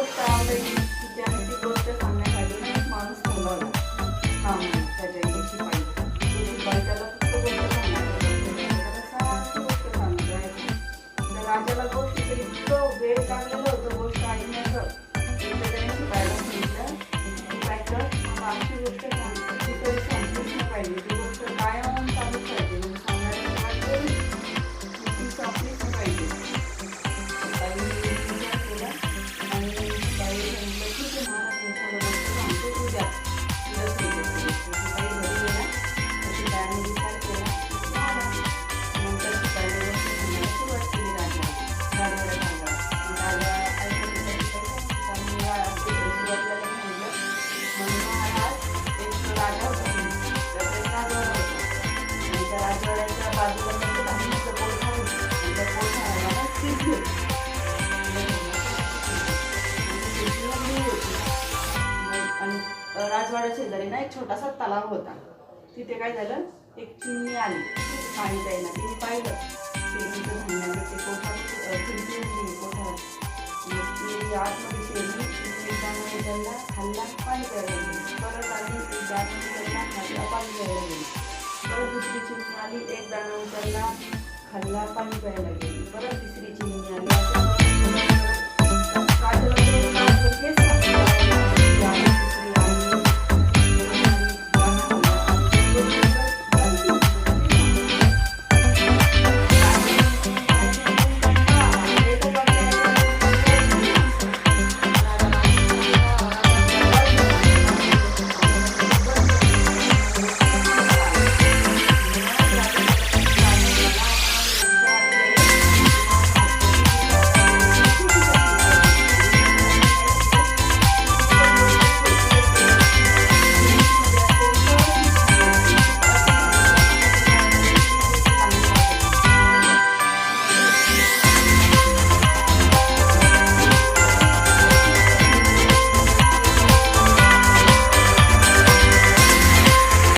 করতে হবে राजवाड्याच्या बाजूला म्हणजे आणि त्या आणि राजवाड्या शेजारी ना एक छोटासा तलाव होता. तिथे काय झालं? एक चिमणी आली. पाणी प्यायला. तिने पाहिलं. चिमणीचं ते कोठा अ, होती ती आतमध्ये त्यामुळे त्यांना खाल्ला पाणी प्यायला गेली परत आली त्यांना खाल्ला पाणी प्यायला गेली दुसरी चिमणी आली एक दाणा उचलला खाल्ला पाणी प्यायला गेली